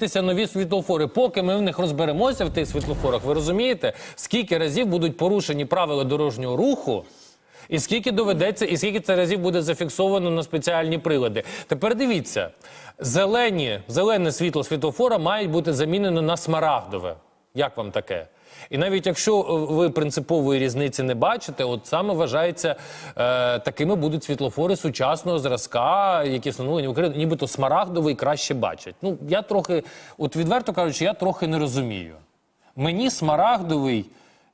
з'явитися нові світлофори. Поки ми в них розберемося в тих світлофорах, ви розумієте, скільки разів будуть порушені правила дорожнього руху. І скільки доведеться, і скільки це разів буде зафіксовано на спеціальні прилади. Тепер дивіться, зелені, зелене світло світлофора має бути замінено на смарагдове. Як вам таке? І навіть якщо е, ви принципової різниці не бачите, от саме вважається, е, такими будуть світлофори сучасного зразка, які встановлені в Україні, нібито смарагдовий краще бачать. Ну я трохи, от відверто кажучи, я трохи не розумію. Мені смарагдовий.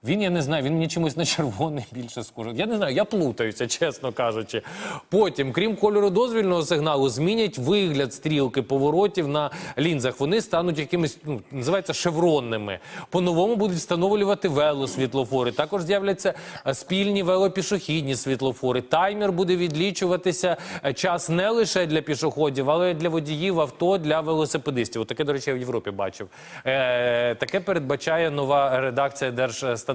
Він, я не знаю, він мені чимось на червоний більше схожий. Я не знаю, я плутаюся, чесно кажучи. Потім, крім кольору дозвільного сигналу, змінять вигляд стрілки поворотів на лінзах. Вони стануть якимись, ну, називається шевронними. По-новому будуть встановлювати велосвітлофори. Також з'являться е, спільні велопішохідні світлофори. Таймер буде відлічуватися е, час не лише для пішоходів, але й для водіїв авто, для велосипедистів. От таке, до речі, я в Європі бачив. Е, таке передбачає нова редакція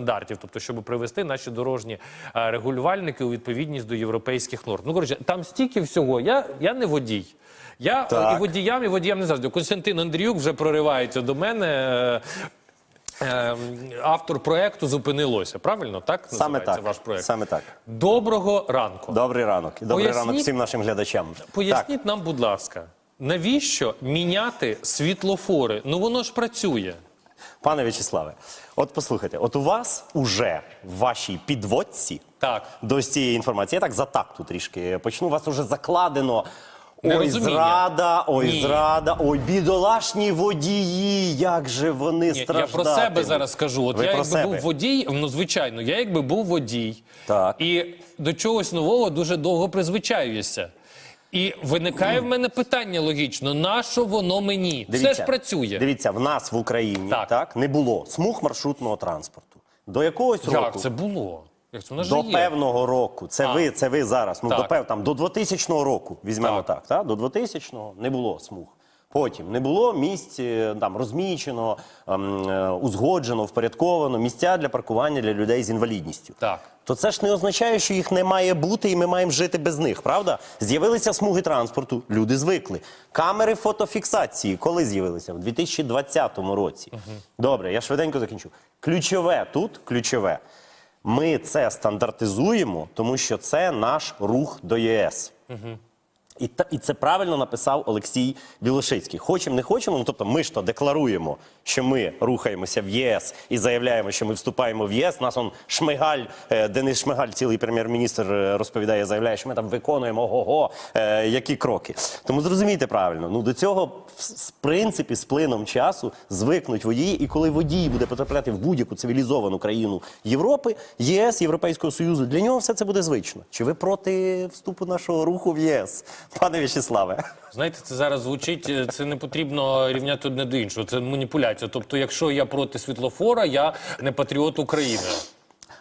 держстандартів, тобто, щоб привести наші дорожні е, регулювальники у відповідність до європейських норм. Ну коротше, там стільки всього. Я, я не водій. Я е, Так. і водіям, і водіям не завжди. Константин Андріюк вже проривається до мене. е, е, Автор проекту зупинилося. Правильно так Саме називається так. ваш проект? Саме так. Доброго ранку. Добрий ранок. Добрий Поясніть- ранок всім нашим глядачам. Поясніть нам, будь ласка, навіщо міняти світлофори? Ну воно ж працює. Пане В'ячеславе, от послухайте, от у вас уже в вашій підводці Так. до цієї інформації, я так за такту трішки почну, у вас уже закладено. Ой, зрада, ой, Ні. зрада, ой, бідолашні водії, як же вони Ні, страждатимуть. я про себе зараз кажу. От Ви я про якби себе. був водій, ну звичайно, я якби був водій, Так. і до чогось нового дуже довго призвичаюся. І виникає в мене питання логічно: на що воно мені? Все ж працює. Дивіться, в нас в Україні Так. так. не було смуг маршрутного транспорту. До якогось року. Як це було? Як це воно ж До є? певного року, це А. ви, це ви зараз. Ну Так. до пев там до 2000 року візьмемо Так. так. Та до 2000 не було смуг. Потім не було місць е, там розмічено, ем, е, узгоджено, впорядковано місця для паркування для людей з інвалідністю. Так. То це ж не означає, що їх не має бути, і ми маємо жити без них. Правда? З'явилися смуги транспорту, люди звикли. Камери фотофіксації, коли з'явилися? В 2020 році. Добре, я швиденько закінчу. Ключове тут, ключове. Ми це стандартизуємо, тому що це наш рух до ЄС. І, та, і це правильно написав Олексій Білошицький. Хочемо, не хочемо. Ну тобто, ми ж то декларуємо, що ми рухаємося в ЄС і заявляємо, що ми вступаємо в єС. Нас он Шмигаль, е, Денис Шмигаль, цілий прем'єр-міністр, е, розповідає, заявляє, що ми там виконуємо ого-го, е, які кроки. Тому зрозумійте правильно. Ну до цього в принципі з плином часу звикнуть водії, і коли водій буде потрапляти в будь-яку цивілізовану країну Європи, ЄС, Європейського Союзу, для нього все це буде звично. Чи ви проти вступу нашого руху в ЄС, пане В'ячеславе? Знаєте, це зараз звучить, е, це не потрібно рівняти одне до іншого. Це маніпуляція. Тобто, якщо я проти світлофора, я не патріот України.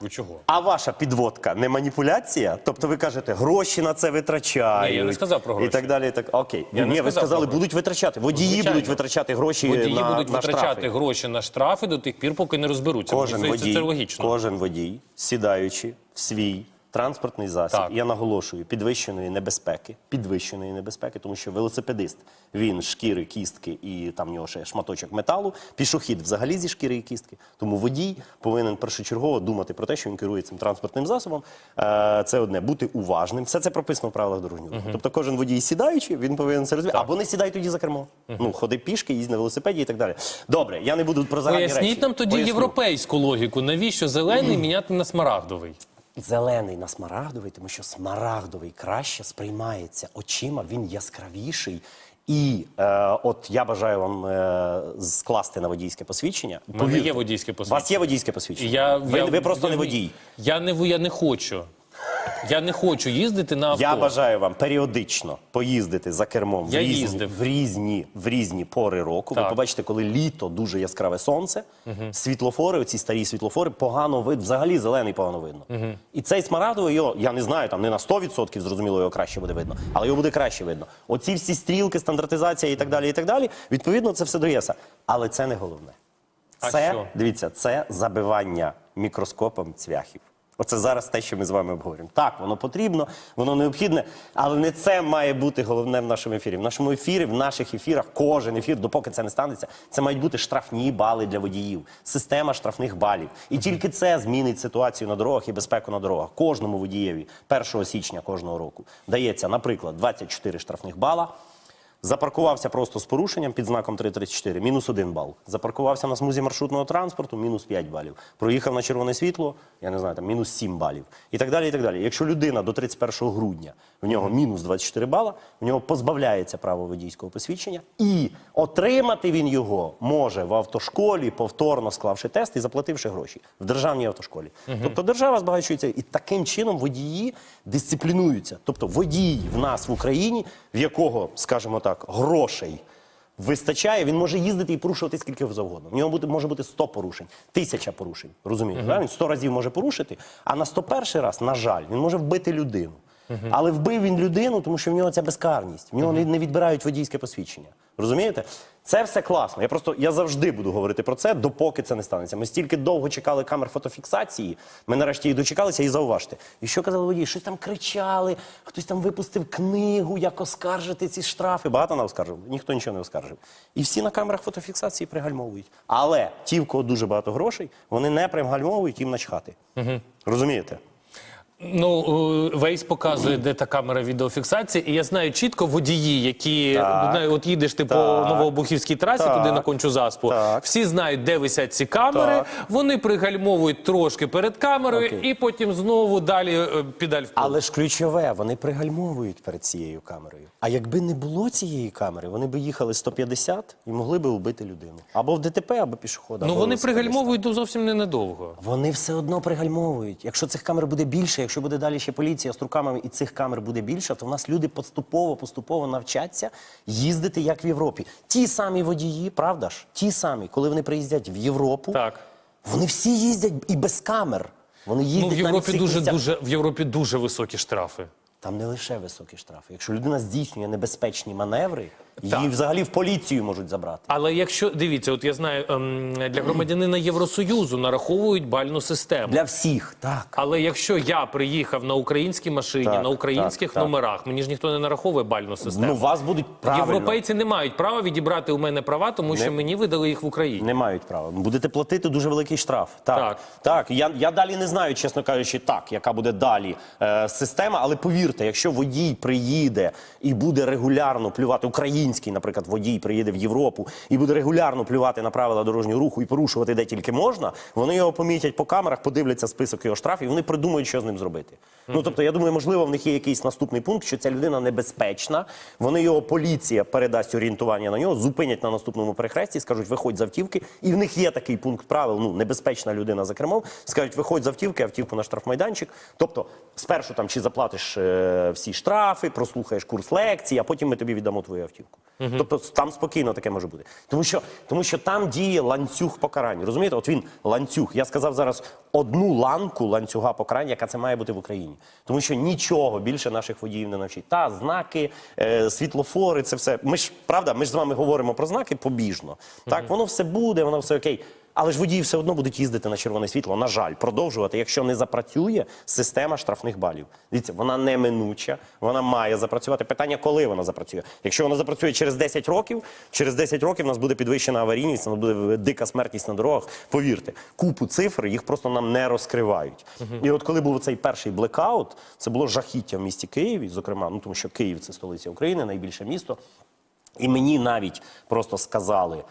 Ви чого? А ваша підводка не маніпуляція? Тобто ви кажете, гроші на це витрачають. Ні, я не сказав про І так далі. І так. Окей. Я не Ні, ви сказав сказали, про будуть витрачати. Водії Звичайно. будуть витрачати гроші Водії на, будуть на витрачати штрафи. гроші на штрафи до тих пір, поки не розберуться. Кожен здається, водій, це логічно. кожен водій, сідаючи в свій транспортний засіб, Так. я наголошую, підвищеної небезпеки, підвищеної небезпеки, тому що велосипедист, він шкіри, кістки і там в нього ще шматочок металу, пішохід взагалі зі шкіри і кістки. Тому водій повинен першочергово думати про те, що він керує цим транспортним засобом. Е, Це одне, бути уважним. Все це прописано в правилах дорожнього. Тобто кожен водій сідаючи, він повинен це розуміти. Або не сідай тоді за кермо. Ну, ходи пішки, їздь на велосипеді і так далі. Добре, я не буду про загальні речі. Поясніть нам тоді Поясню. європейську логіку. Навіщо зелений міняти на смарагдовий? Зелений на смарагдовий, тому що смарагдовий краще сприймається очима, він яскравіший. І е, от я бажаю вам е, скласти на водійське посвідчення. У мене є водійське У вас є водійське посвідчення? Я, ви, я- ви просто я- не водій. Я не, я не хочу. Я не хочу їздити на авто. Я бажаю вам періодично поїздити за кермом в Я різні, їздив. в різні в різні пори року. Так. Ви побачите, коли літо дуже яскраве сонце, світлофори, оці старі світлофори, погано видно, взагалі зелений погано видно. І цей смарагдовий, його, я не знаю, там не на 100% зрозуміло, його краще буде видно, але його буде краще видно. Оці всі стрілки, стандартизація і так далі, і так далі. Відповідно, це все до ЄСа. Але це не головне. А Це що? дивіться, це забивання мікроскопом цвяхів. Оце зараз те, що ми з вами обговорюємо. Так, воно потрібно, воно необхідне, але не це має бути головне в нашому ефірі. В нашому ефірі, в наших ефірах, кожен ефір, допоки це не станеться, це мають бути штрафні бали для водіїв, система штрафних балів. І тільки це змінить ситуацію на дорогах і безпеку на дорогах. Кожному водієві 1 січня кожного року дається, наприклад, 24 штрафних бала. Запаркувався просто з порушенням під знаком 334, мінус 1 бал. Запаркувався на смузі маршрутного транспорту, мінус 5 балів. Проїхав на червоне світло, я не знаю, там мінус 7 балів. І так далі. і так далі. Якщо людина до 31 грудня в нього мінус 24 бала, в нього позбавляється права водійського посвідчення, і отримати він його може в автошколі, повторно склавши тест і заплативши гроші в державній автошколі. Тобто держава збагачується, і таким чином водії дисциплінуються. Тобто водій в нас в Україні, в якого, скажімо так, грошей. Вистачає, він може їздити і порушувати скільки завгодно. В нього буде, може бути 100 порушень, тисяча порушень. Розумієте? да? Він 100 разів може порушити, а на 101 раз, на жаль, він може вбити людину. Але вбив він людину, тому що в нього ця безкарність. В нього не- не відбирають водійське посвідчення. Розумієте? Це все класно. Я просто я завжди буду говорити про це, допоки це не станеться. Ми стільки довго чекали камер фотофіксації. Ми нарешті їх дочекалися і зауважте. І що казали водії? Щось там кричали, хтось там випустив книгу, як оскаржити ці штрафи. Багато не оскаржив, ніхто нічого не оскаржив. І всі на камерах фотофіксації пригальмовують. Але ті, в кого дуже багато грошей, вони не пригальмовують їм начхати. Розумієте? Ну, Вейс показує, де та камера відеофіксації, і я знаю чітко водії, які Так. от їдеш ти по Так. Новообухівській трасі, Так. туди на кончу заспу. Так. Всі знають, де висять ці камери. Так. Вони пригальмовують трошки перед камерою, Окей. і потім знову далі е, педаль. Але ж ключове, вони пригальмовують перед цією камерою. А якби не було цієї камери, вони би їхали 150 і могли би вбити людину. Або в ДТП, або пішохода. Ну або вони велосипедиста. пригальмовують до зовсім не недовго. Вони все одно пригальмовують. Якщо цих камер буде більше, якщо буде далі ще поліція з руками і цих камер буде більше, то в нас люди поступово, поступово навчаться їздити як в Європі. Ті самі водії, правда ж? Ті самі, коли вони приїздять в Європу, Так. вони всі їздять і без камер. Вони їздять Ну в Європі дуже місцях. дуже в Європі дуже високі штрафи. Там не лише високі штрафи. Якщо людина здійснює небезпечні маневри, Так. взагалі в поліцію можуть забрати. Але якщо дивіться, от я знаю, ем, для громадянина Євросоюзу нараховують бальну систему. Для всіх, так. Але якщо я приїхав на українській машині, Так, на українських так, так. номерах, мені ж ніхто не нараховує бальну систему. Ну, вас будуть правильно. Європейці не мають права відібрати у мене права, тому що Не- мені видали їх в Україні. Не мають права. Будете платити дуже великий штраф. Так. Так. Так. Я, я далі не знаю, чесно кажучи, так, яка буде далі е, система, але повірте, якщо водій приїде і буде регулярно плювати, український, наприклад, водій приїде в Європу і буде регулярно плювати на правила дорожнього руху і порушувати де тільки можна, вони його помітять по камерах, подивляться список його штрафів, і вони придумають, що з ним зробити. Ну тобто, я думаю, можливо, в них є якийсь наступний пункт, що ця людина небезпечна. Вони його поліція передасть орієнтування на нього, зупинять на наступному перехресті, скажуть, виходь з автівки. І в них є такий пункт правил. Ну небезпечна людина за кермом. Скажуть, виходь з автівки, автівку на штрафмайданчик. Тобто, спершу там чи заплатиш е, всі штрафи, прослухаєш курс лекцій, а потім ми тобі віддамо твою автівку. Тобто там спокійно таке може бути. Тому що, тому що там діє ланцюг покарань. Розумієте, от він ланцюг. Я сказав зараз одну ланку ланцюга покарань, яка це має бути в Україні. Тому що нічого більше наших водіїв не навчить. Та знаки, е, світлофори, це все. Ми ж правда, ми ж з вами говоримо про знаки побіжно. Так, воно все буде, воно все окей. Але ж водії все одно будуть їздити на червоне світло, на жаль, продовжувати, якщо не запрацює система штрафних балів. Дивіться, вона неминуча, вона має запрацювати. Питання, коли вона запрацює. Якщо вона запрацює через 10 років, через 10 років у нас буде підвищена аварійність, у нас буде дика смертність на дорогах. Повірте, купу цифр їх просто нам не розкривають. І от коли був цей перший блекаут, це було жахіття в місті Києві, зокрема, ну тому що Київ це столиця України, найбільше місто. І мені навіть просто сказали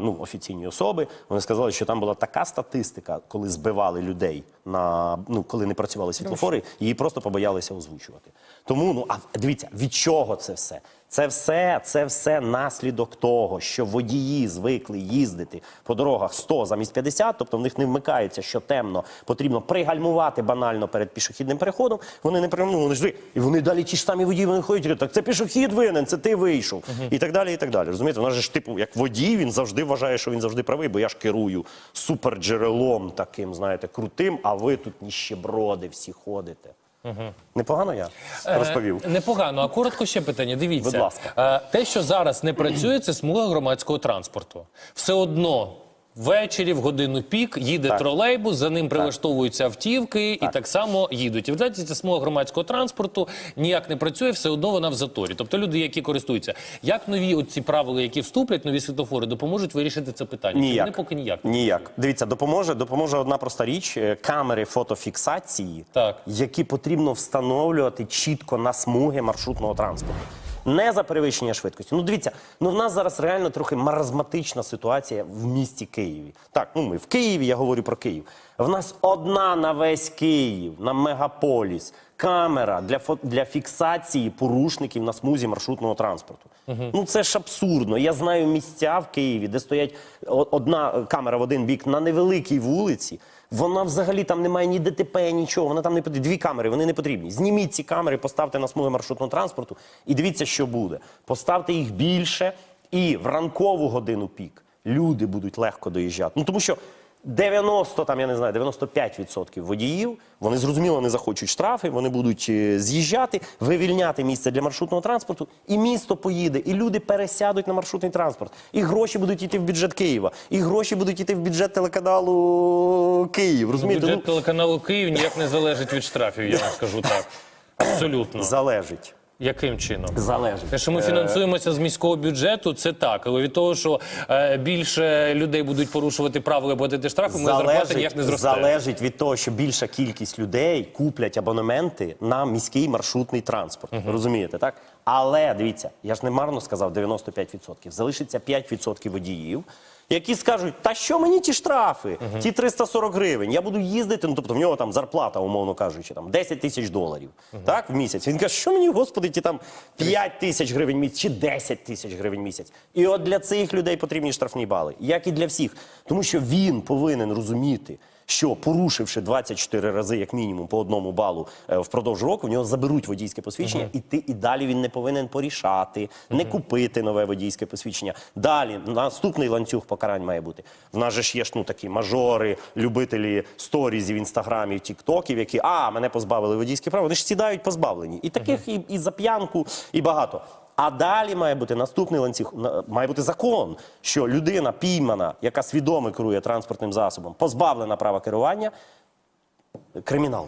ну, офіційні особи, вони сказали, що там була така статистика, коли збивали людей на ну, коли не працювали світлофори, її просто побоялися озвучувати. Тому ну а дивіться, від чого це все? Це все, це все наслідок того, що водії звикли їздити по дорогах 100 замість 50, тобто в них не вмикається, що темно, потрібно пригальмувати банально перед пішохідним переходом. Вони не вони ж і вони далі ті ж самі водії вони ходять, так це пішохід винен, це ти вийшов, і так далі, і так далі. Розумієте, вона ж типу, як водій, він завжди вважає, що він завжди правий, бо я ж керую суперджерелом таким, знаєте, крутим, а ви тут ніщеброди всі ходите. Непогано я розповів. Е, Непогано. А коротко ще питання. Дивіться, Будь ласка. Е, те, що зараз не працює, це смуга громадського транспорту. Все одно Ввечері в годину пік їде Так. тролейбус, за ним прилаштовуються автівки і так само їдуть. І в результаті ця смуга громадського транспорту ніяк не працює, все одно вона в заторі. Тобто люди, які користуються, як нові оці правила, які вступлять, нові світлофори, допоможуть вирішити це питання? Ніяк. Вони поки ніяк. Ніяк. Дивіться, допоможе, допоможе одна проста річ: е, камери фотофіксації, Так. які потрібно встановлювати чітко на смуги маршрутного транспорту. Не за перевищення швидкості. Ну дивіться, ну в нас зараз реально трохи маразматична ситуація в місті Києві. Так, ну ми в Києві, я говорю про Київ. В нас одна на весь Київ, на мегаполіс, камера для фо- для фіксації порушників на смузі маршрутного транспорту. Ну це ж абсурдно. Я знаю місця в Києві, де стоять одна е, камера в один бік на невеликій вулиці. Вона взагалі там немає ні ДТП, нічого. Вона там не потрібна. Дві камери, вони не потрібні. Зніміть ці камери, поставте на смуги маршрутного транспорту і дивіться, що буде. Поставте їх більше, і в ранкову годину пік люди будуть легко доїжджати. Ну тому що 90, там я не знаю, 95% водіїв, вони зрозуміло не захочуть штрафи, вони будуть е, з'їжджати, вивільняти місце для маршрутного транспорту, і місто поїде, і люди пересядуть на маршрутний транспорт. І гроші будуть йти в бюджет Києва, і гроші будуть йти в бюджет телеканалу Київ. Розумієте? Бюджет Ну, телеканалу Київ ніяк не залежить від штрафів, я вам скажу так. Абсолютно. залежить. Яким чином? Залежить. Те, що ми фінансуємося з міського бюджету, це так. Але від того, що е, більше людей будуть порушувати правила платити штрафи, ми зарплата ніяк не зросте. залежить від того, що більша кількість людей куплять абонементи на міський маршрутний транспорт. Розумієте, так? Але дивіться, я ж не марно сказав 95%. Залишиться 5% водіїв. Які скажуть, та що мені ті штрафи, ті 340 гривень, я буду їздити, ну тобто в нього там зарплата, умовно кажучи, там 10 тисяч доларів так, в місяць. Він каже, що мені, господи, ті там 5 тисяч гривень місяць чи 10 тисяч гривень місяць. І от для цих людей потрібні штрафні бали, як і для всіх. Тому що він повинен розуміти, що порушивши 24 рази, як мінімум, по одному балу е, впродовж року, в нього заберуть водійське посвідчення, і ти і далі він не повинен порішати, не купити нове водійське посвідчення. Далі наступний ланцюг покарань має бути. В нас же ж є ж ну такі мажори, любителі сторізів, інстаграмів, тіктоків, які а мене позбавили водійських прав. Вони ж сідають позбавлені. І таких і, і за п'янку, і багато. А далі має бути наступний ланцюг, має бути закон, що людина піймана, яка свідомо керує транспортним засобом, позбавлена права керування, кримінал.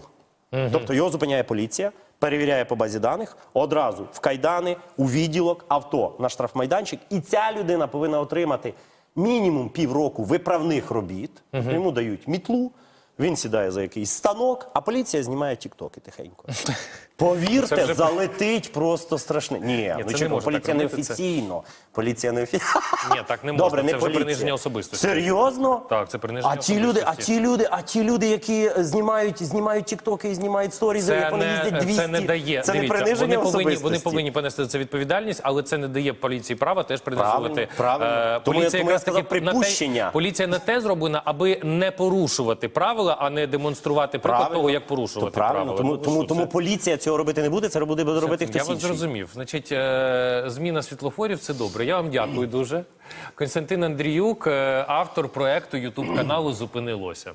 Тобто його зупиняє поліція, перевіряє по базі даних, одразу в кайдани, у відділок, авто на штрафмайданчик. І ця людина повинна отримати мінімум півроку виправних робіт. Йому дають мітлу. Він сідає за якийсь станок, а поліція знімає тіктоки тихенько. Повірте, вже- залетить просто страшне. Ні, ну це не поліція не офіційно. Поліція не офіційно. Ні, так не можна. Це вже приниження особистості. Серйозно? Так, це приниження а ті люди, а ті люди, а ті люди, які знімають, знімають тіктоки і знімають сторізи, як вони їздять не, 200, це не дає. Це Дивіться, не приниження вони повинні, особистості. вони повинні понести за це відповідальність, але це не дає поліції права теж принижувати. Правильно, правильно. Тому я- тому я якраз сказав таки на те- припущення. поліція не те зроблена, аби не порушувати правила, а не демонструвати приклад того, як порушувати То правильно. правила. Тому, Ну, тому, тому це? поліція цього робити не буде, це буде робити Я хтось вас інший. зрозумів. Значить, е, зміна світлофорів це добре. Я вам дякую дуже. Константин Андріюк, е, автор проекту Ютуб каналу Зупинилося.